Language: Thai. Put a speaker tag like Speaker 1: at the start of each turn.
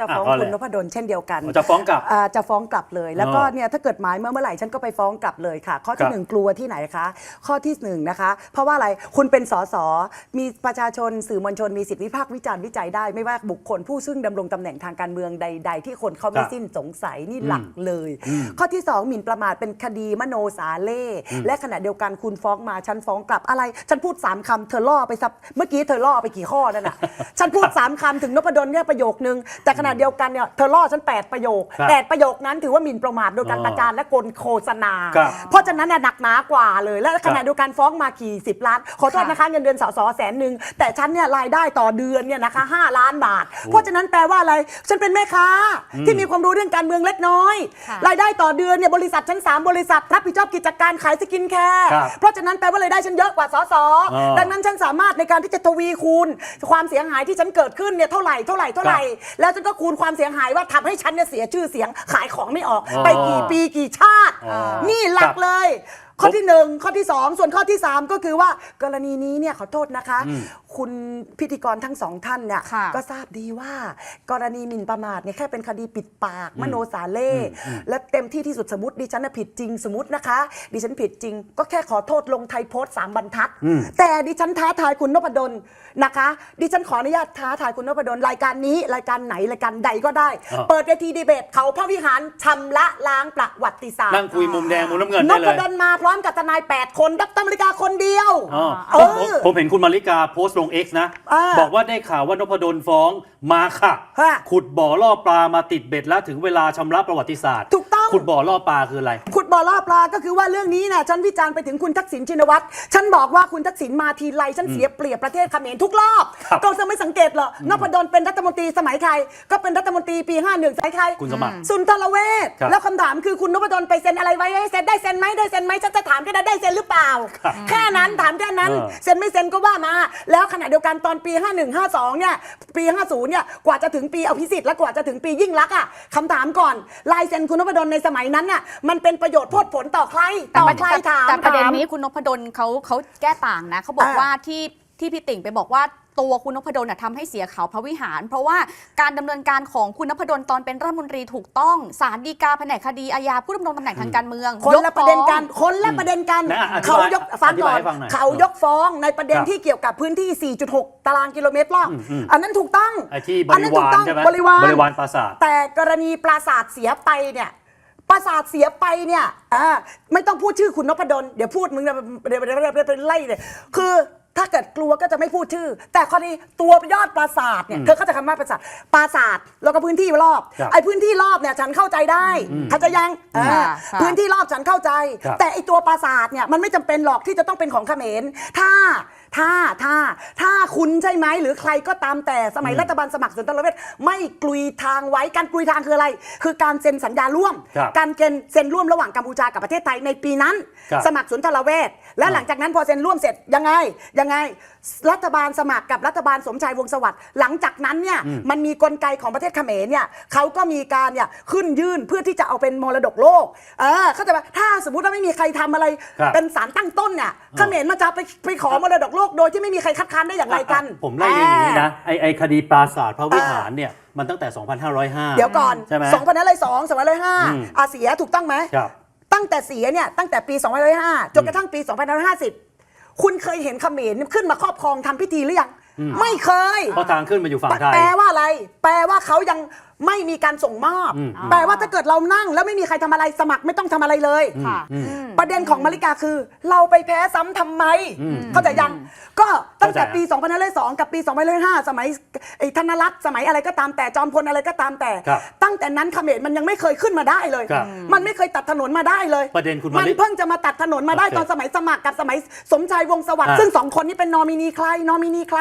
Speaker 1: จะฟ้อง
Speaker 2: อะก็
Speaker 1: คุณ
Speaker 2: เลย
Speaker 1: นพดลเช่นเดียวกัน
Speaker 2: จะฟ้องกลับ
Speaker 1: อ่าจะฟ้องกลับเลย แล้วก็
Speaker 2: อ๋อ
Speaker 1: เนี่ยถ้าเกิดหมายเมื่อเมื่อไหร่ฉันก็ไปฟ้องกลับเลยค่ะ ข้อ
Speaker 2: ครั
Speaker 1: ที่
Speaker 2: บ
Speaker 1: หนึ่งกลัวที่ไหนคะ ข้อที่หนึ่งนะคะ เพราะว่าอะไรคุณเป็นสสมีประชาชนสื่อมวลชนมีสิทธิวิพากษ์วิจารณ์วิจัยได้ไม่ว่าบุคคลผู้ซึ่งดำรงตำแหน่งทางการเมืองใด ๆ ที่คนเขาไม่
Speaker 2: ครับ
Speaker 1: สิ้นสงสัยนี่หลักเลย
Speaker 2: อืม
Speaker 1: ข้อที่สองหมิ่นประมาทเป็นคดีมโนสาเล่และขณะเดียวกันคุณฟ้องมาฉันฟ้องกลับอะไร ฉันพูดสามคำเธอล่อไปซับเมื่อกี้เธอล่อไปกี่ข้อนั่นน่ะ ฉันพูดสามคำถึงนพดลแค่ประโยคนึงแต่ขณะเดียวกันเนี่ยเธอล่อฉันแปดประโยค
Speaker 2: ครับ
Speaker 1: แปดประโยคนั้นถือว่าหมิ่นประมาทโดยการ
Speaker 2: อ๋อ
Speaker 1: ประจานและกลโฆษณา
Speaker 2: ครับ
Speaker 1: เพราะฉะนั้นเนี่ยหนักหนากว่าเลย และขณะ
Speaker 2: ครับ
Speaker 1: เดียวกันฟ้องมากี่สิบล้าน ขอโทษนะคะเงินเดือนสสแสนหนึ่งแต่ฉันเนี่ยรายได้ต่อเดือนเนี่ยนะคะห้าล้านบาท เพราะฉะนั้นแปลว่าอะไรฉันเป็นแม่ค้าที่มีความรู้เรื่องการเมืองเล็กน้อย
Speaker 3: ค่ะ
Speaker 1: รายได้ต่อเดือนเนี่ยบริษัทฉันสามบริษัทรับผิดชอบกิจการขายสกินแคร์
Speaker 2: ครับ
Speaker 1: เพราะฉะนั้นแปลว่ารายได้ฉันเยอะกว่าสส
Speaker 2: อ๋อ
Speaker 1: ดังนั้นฉันสามารถในการที่จะทวีคูณ ความเสียหายที่ฉันเกิดขึ้นเนี่ยเท่าไหร่เท่าไหร่เท่าไหร่ แล้วฉันก็คูณความเสียหายว่าทำให้ฉันเนี่ยเสียชื่อเสียงขายของไม่ออก
Speaker 2: อ๋อ
Speaker 1: ไปกี่ปีกี่ชาติ
Speaker 2: อ๋อ
Speaker 1: นี่หลั
Speaker 2: ครั
Speaker 1: ก
Speaker 2: บ
Speaker 1: เลยข้อที่หนึ่งข้อที่สองส่วนข้อที่สามก็คือว่ากรณีนี้เนี่ยขอโทษนะคะ
Speaker 2: อืม
Speaker 1: คุณพิธีกรทั้งสองท่านเนี่ย
Speaker 3: ค่ะ
Speaker 1: ก็ทราบดีว่ากรณีหมิ่นประมาทเนี่ยแค่เป็นคดีปิดปาก มโนสาเล่
Speaker 2: อืมอืม
Speaker 1: และเต็มที่ที่สุดสมมติดิฉันน่ะผิดจริงสมมตินะคะ ดิฉันผิดจริง ก็แค่ขอโทษลงไทยโพสต์สามบรรทัด
Speaker 2: อืม
Speaker 1: แต่ดิฉันท้าทายคุณนพดลนะคะ ดิฉันขออนุญาตท้าทายคุณนพดลรายการนี้รายการไหนรายการใดก็ได้
Speaker 2: อ่า
Speaker 1: เปิดเวทีดีเบตเขาพระวิหารชำระล้างประวัติศาสตร์
Speaker 2: นั่งคุยมุมแดงมุมน้ำเงิน
Speaker 1: น
Speaker 2: ได้เล
Speaker 1: พ
Speaker 2: ย
Speaker 1: ดลมาพร้อมกับทนาย 8 คนดรมริกาคนเดียว
Speaker 2: อ๋อ
Speaker 1: เอ
Speaker 2: ผมผม
Speaker 1: อ
Speaker 2: ผมเห็นคุณมาริกาโพสต์ลง X นะ
Speaker 1: อ่า
Speaker 2: บอกว่าได้ข่าวว่านพดลฟ้องมาค่ะ
Speaker 1: ฮะ
Speaker 2: ขุดบ่อล่อปลามาติดเบ็ดแล้วถึงเวลาชำระประวัติศาสตร์
Speaker 1: ถูกต้อง
Speaker 2: ขุดบ่อล่อปลาคืออะไร
Speaker 1: ขุดบ่อล่อปลาก็คือว่าเรื่องนี้นะฉันวิจารณ์ไปถึงคุณทักษิณชินวัตรฉันบอกว่าคุณทักษิณมาทีไรฉันเสียเปรียบประเทศเขมรทุกรอบ
Speaker 2: ครับ
Speaker 1: ก็จะไม่สังเกตเหรอนพดลเป็นรัฐมนตรีสมัยใคร ก็เป็นรัฐมนตรีปี51สมัยใคร
Speaker 2: คุณสมัคร
Speaker 1: สุนทรเวช
Speaker 2: ครับ
Speaker 1: แล้วคำถามคือคุณนพดลไปเซ็นอะไรไว้ให้เซ็นได้เซ็นไหมได้เซ็นไหมฉันจะถามแค่นั้นได้เซ็นหรือเปล่า
Speaker 2: ครับ
Speaker 1: แค่นั้นถามแค่นั้น
Speaker 2: เออ
Speaker 1: เซ็นไม่เซ็นก็ว่ามา แล้วขณะเดียวกันตอนปี 51 52เนี่ยปี 50เนี่ยกว่าจะถึงปีอภิสิทธิ์และกว่าจะถึงปียิ่งรักษณ์อะคำถามก่อนลายเซ็นคุณนพดลในสมัยนั้นน่ะมันเป็นประโยชน์โพดผลต่อใครต่อใครถาม
Speaker 3: แต่ประเด็น
Speaker 1: ถาม
Speaker 3: นี้คุณนพดลเขาเขาแก้ต่างนะเขาบอก
Speaker 1: อ่า
Speaker 3: ว่าที่ที่พี่ติ่งไปบอกว่า ตัวคุณนพดลน่ะทำให้เสียเขาพระวิหาร เพราะว่าการดำเนินการของคุณนพดลตอนเป็นรัฐมนตรีถูกต้องศาลฎีกาแผนกคดีอาญาผู้ดำรงตำแหน่งทางการเมือง
Speaker 1: คน
Speaker 3: ยก
Speaker 1: ละประเด็นกัน
Speaker 3: ฟ้อง
Speaker 1: คนละประเด็นกัน
Speaker 2: นะอธิบาย
Speaker 1: เขายกฟัง
Speaker 2: อธิ
Speaker 1: ก่
Speaker 2: บา
Speaker 1: อยน
Speaker 2: ให้ฟังหน่อย
Speaker 1: เขายกฟ้องในประเด็น
Speaker 2: ครับ
Speaker 1: ที่เกี่ยวกับพื้นที่ 4.6 ตารางกิโลเมตรรอบ
Speaker 2: อืมอืม
Speaker 1: อันนั้นถูกต้อง
Speaker 2: ไอ้ที่บ
Speaker 1: อัน
Speaker 2: ริ
Speaker 1: นั้นถู
Speaker 2: วากร
Speaker 1: ต้อง
Speaker 2: ใช่ไหม
Speaker 1: บริวาร
Speaker 2: บริวารปราสาท
Speaker 1: แต่กรณีปราสาทเสียไปเนี่ยปราสาทเสียไปเนี่ยอ่าไม่ต้องพูดชื่อคุณนพดลเดี๋ยวพูดมึงเนี่ยเดี๋ยวเดี๋ยวเดี๋ยวเดี๋ยวเป็นไล่เลยคือ ถ้าเกิดกลัวก็จะไม่พูดชื่อ แต่ข้อนี้ตัวยอดปราสาทเนี่ย
Speaker 2: อืม
Speaker 1: เธอเข้าใจคำว่าปราสาทปราสาทแล้วก็พื้นที่รอบ
Speaker 2: ครับ
Speaker 1: ไอ้พื้นที่รอบเนี่ยฉันเข้าใจได้เข้าใจยังอ่า
Speaker 3: ค่ะค่ะ
Speaker 1: พื้นที่รอบฉันเข้าใจ
Speaker 2: ครับ
Speaker 1: แต่ไอตัวปราสาทเนี่ยมันไม่จำเป็นหรอกที่จะต้องเป็นของเขมรถ้า ถ้าถ้าถ้าคุณใช่ไหมหรือใครก็ตามแต่สมัย
Speaker 2: อืม
Speaker 1: รัฐบาลสมัครสุนทรเวชไม่กลุยทางไว้การกลุยทางคืออะไร คือการเซ็นสัญญาร่วม
Speaker 2: ครับ
Speaker 1: การเกณฑ์เซ็นร่วมระหว่างกัมพูชากับประเทศไทยในปีนั้น
Speaker 2: ครับ
Speaker 1: สมัครสุนทรเวชและหลังจากนั้นพอเซ็นร่วมเสร็จยังไงยังไง รัฐบาลสมัครกับรัฐบาลสมชายวงศ์สวัสดิ์หลังจากนั้นเนี่ย
Speaker 2: อืม
Speaker 1: มันมีกลไกของประเทศเขมรเนี่ยเขาก็มีการเนี่ยขึ้นยื่นเพื่อที่จะเอาเป็นมรดกโลกเออเข้าใจไหมถ้าสมมติว่าไม่มีใครทำอะไร
Speaker 2: ครับ
Speaker 1: เป็นสารตั้งต้นเนี่ยเขมรมันจะไปไปขอมรดกโลกโดยที่ไม่มีใครคัดค้านได้อย่างไรกัน
Speaker 2: ผมไล่เรียงอย่างนี้นะไอไอคดีปราสาทพระวิหารเนี่ยมันตั้งแต่ 2505
Speaker 1: เดี๋ยวก่อน
Speaker 2: ใช่ไหม
Speaker 1: สองพันอะไรสองสองพันอะไรห้า
Speaker 2: อืม
Speaker 1: อาเสียถูกต้องไหม
Speaker 2: ครับ
Speaker 1: ตั้งแต่เสียเนี่ยตั้งแต่ปี2505จนกระทั่งปี 2550 คุณเคยเห็นเขมรขึ้นมาครอบครองทำพิธีหรือยัง
Speaker 2: อืม
Speaker 1: ไม่เคย
Speaker 2: เพราะทางขึ้นมาอยู่ฝั่งไทย
Speaker 1: แปลว่าอะไร แปลว่าเขายังไม่มีการส่งมอบ
Speaker 2: อืม
Speaker 1: แปลว่าถ้าเกิดเรานั่ง แล้วไม่มีใครทำอะไรสมัครไม่ต้องทำอะไรเลย
Speaker 3: ค่ะ
Speaker 2: อืม
Speaker 3: อืม
Speaker 1: ประเด็นของมาริกาคือ เราไปแพ้ซ้ำทำไม
Speaker 2: อืม
Speaker 1: เข้าใจยัง ก็ ตั้งแต่
Speaker 2: เข้าใจ
Speaker 1: ปี 2502 กับปี 2505 สมัยไอ้ธนรัตน์สมัยอะไรก็ตามแต่จอมพลอะไรก็ตามแต่
Speaker 2: ครับ
Speaker 1: ตั้งแต่นั้นเขมรมันยังไม่เคยขึ้นมาได้เลย
Speaker 2: ครับ
Speaker 1: มันไม่เคยตัดถนนมาได้เลย
Speaker 2: ประเด็นคุณ
Speaker 1: มั
Speaker 2: มานริ
Speaker 1: เพิ่งจะมาตัดถนนมาได้
Speaker 2: โอเค
Speaker 1: ตอนสมัยสมัครกับสมัยสมชายวงศ์สวัสดิ์
Speaker 2: อ่า
Speaker 1: ซึ่งสองคนนี้เป็นนอมินีใครนอมินีใคร